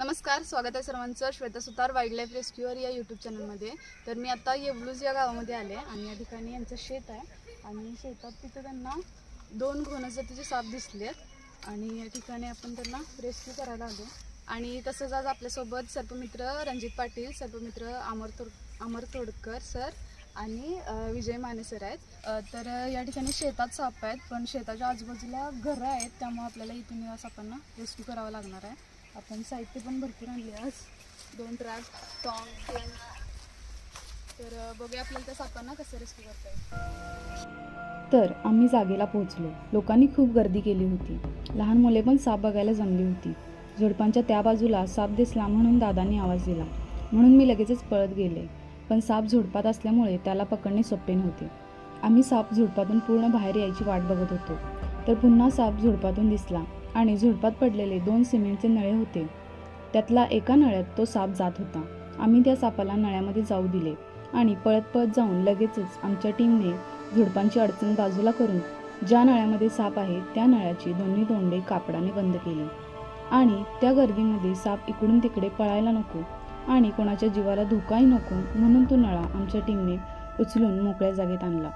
नमस्कार स्वागत आहे सर्वांचं Shweta Sutar wild life rescuer या यूट्यूब चॅनलमध्ये तर मी आता येवलूज या गावामध्ये आले आणि या ठिकाणी यांचं शेत आहे. आणि शेतात तिथं त्यांना दोन घोणजातीचे साप आहेत. आणि या ठिकाणी आपण त्यांना रेस्क्यू करायला आलो. आणि तसंच आज आपल्यासोबत सर्पमित्र रणजित पाटील सर्पमित्र अमर तोड अमर तोडकर सर आणि विजय माने सर आहेत. तर या ठिकाणी शेतात साप आहेत पण शेताच्या आजूबाजूला घरं आहेत त्यामुळे आपल्याला इथून या सापांना रेस्क्यू करावं लागणार आहे. आपण साहित्य पण भरपूर आणले आज. दोन ट्रॅक टॉंग पेन तर बघूया आपल्याला त्या सापांना कसं रेस्क्यू करता येईल. तर आम्ही जागेला पोहोचलो. लोकांनी खूप गर्दी केली होती. लहान मुले पण साप बघायला जमली होती. झुडपांच्या त्या बाजूला साप दिसला म्हणून दादांनी आवाज दिला. म्हणून मी लगेचच पळत गेले. पण साप झुडपात असल्यामुळे त्याला पकडणे सोपे नव्हते. आम्ही साप झुडपातून पूर्ण बाहेर यायची वाट बघत होतो. तर पुन्हा साप झुडपातून दिसला. आणि झुडपात पडलेले दोन सिमेंटचे नळे होते. त्यातला एका नळ्यात तो साप जात होता. आम्ही त्या सापाला नळ्यामध्ये जाऊ दिले आणि पळत पळत जाऊन लगेचच आमच्या टीमने झुडपांची अडचण बाजूला करून ज्या नळ्यामध्ये साप आहे त्या नळ्याची दोन्ही तोंडे कापडाने बंद केली. आणि त्या गर्दीमध्ये साप इकडून तिकडे पळायला नको आणि कोणाच्या जीवाला धोकाही नको म्हणून तो नळा आमच्या टीमने उचलून मोकळ्या जागेत आणला.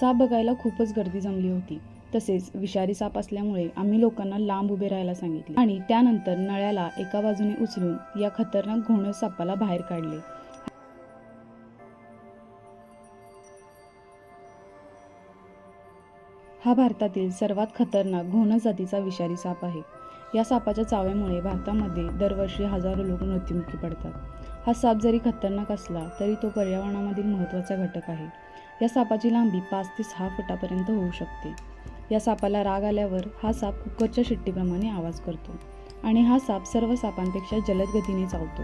साप बघायला खूपच गर्दी जमली होती. तसेच विषारी साप असल्यामुळे आम्ही लोकांना लांब उभे राहायला सांगितले आणि त्यानंतर नळ्याला एका बाजूने उचलून या खतरनाक घोणस सापाला बाहेर काढले. हा भारतातील सर्वात खतरनाक घोणस जातीचा विषारी साप आहे. या सापाच्या चाव्यामुळे भारतामध्ये दरवर्षी हजारो लोक मृत्युमुखी पडतात. हा साप जरी खतरनाक असला तरी तो पर्यावरणामधील महत्त्वाचा घटक आहे. या सापाची लांबी पाच ते सहा फुटापर्यंत होऊ शकते. या सापाला राग आल्यावर हा साप कुकरच्या शिट्टीप्रमाणे आवाज करतो आणि हा साप सर्व सापांपेक्षा जलद गतीने चावतो.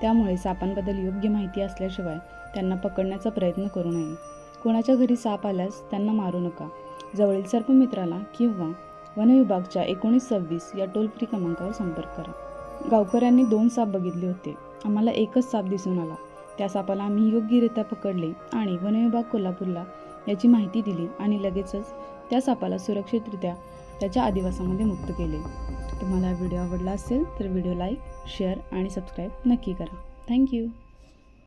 त्यामुळे सापांबद्दल योग्य माहिती असल्याशिवाय त्यांना पकडण्याचा प्रयत्न करू नये. कोणाच्या घरी साप आल्यास त्यांना मारू नका. जवळील सर्पमित्राला किंवा वनविभागच्या एकोणीस सव्वीस या टोल फ्री क्रमांकावर संपर्क करा. गावकऱ्यांनी दोन साप बघितले होते. आम्हाला एकच साप दिसून आला. त्या सापाला आम्ही योग्यरित्या पकडले आणि वनविभाग कोल्हापूरला याची माहिती दिली आणि लगेचच त्या सापाला सुरक्षितरित्या त्याच्या आदिवासामध्ये मुक्त केले. तुम्हाला व्हिडिओ आवडला असेल तर व्हिडिओ लाईक शेअर आणि सबस्क्राईब नक्की करा. Thank you